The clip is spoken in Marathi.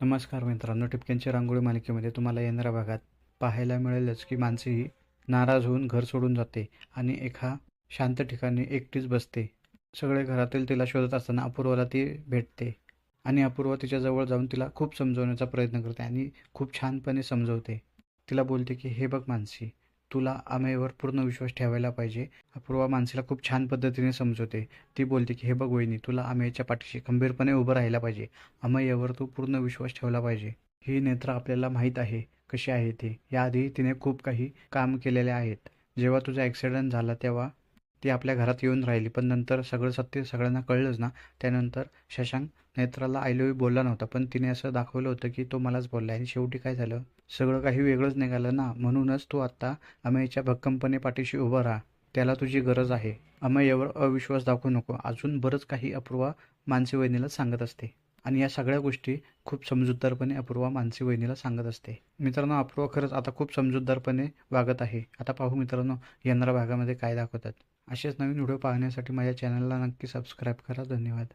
नमस्कार मित्रांनो टिपक्यांची रांगोळी मालिकेमध्ये तुम्हाला येणाऱ्या भागात पाहायला मिळेलच की माणसे ही नाराज होऊन घर सोडून जाते आणि एका शांत ठिकाणी एकटीच बसते. सगळे घरातील तिला शोधत असताना अपूर्वाला ती भेटते आणि अपूर्वा तिच्याजवळ जाऊन तिला खूप समजवण्याचा प्रयत्न करते आणि खूप छानपणे समजवते. तिला बोलते की हे बघ मानसी तुला आम्हीवर पूर्ण विश्वास ठेवायला पाहिजे. अपूर्वा माणसाला खूप छान पद्धतीने समजवते. ती बोलते की हे बघ वहिनी तुला अमेयच्या पाठीशी खंबीरपणे उभं राहायला पाहिजे. अमय्यावर तू पूर्ण विश्वास ठेवला पाहिजे. ही नेत्र आपल्याला माहीत आहे कशी आहे ते. याआधी तिने खूप काही काम केलेले आहेत. जेव्हा तुझा ॲक्सिडेंट झाला तेव्हा ती आपल्या घरात येऊन राहिली. पण नंतर सगळं सत्य सगळ्यांना कळलंच ना. त्यानंतर शशांक नेत्राला आय लव्ह यू बोलला नव्हता. पण तिने असं दाखवलं होतं की तो मलाच बोलला आणि शेवटी काय झालं? सगळं काही वेगळंच निघालं ना. म्हणूनच तू आत्ता अमयच्या भक्कमपणे पाठीशी उभं राहा. त्याला तुझी गरज आहे. अमय्यावर अविश्वास दाखवू नको. अजून बरंच काही अपूर्वा मानसी वहिनीला सांगत असते. आणि या सगळ्या गोष्टी खूप समजूतदारपणे अपूर्वा मानसी वहिनीला सांगत असते. मित्रांनो अपूर्वा खरंच आता खूप समजूतदारपणे वागत आहे. आता पाहू मित्रांनो येणाऱ्या भागामध्ये काय दाखवतात. असेच नवीन व्हिडिओ पाहण्यासाठी माझ्या चॅनलला नक्की सबस्क्राईब करा. धन्यवाद.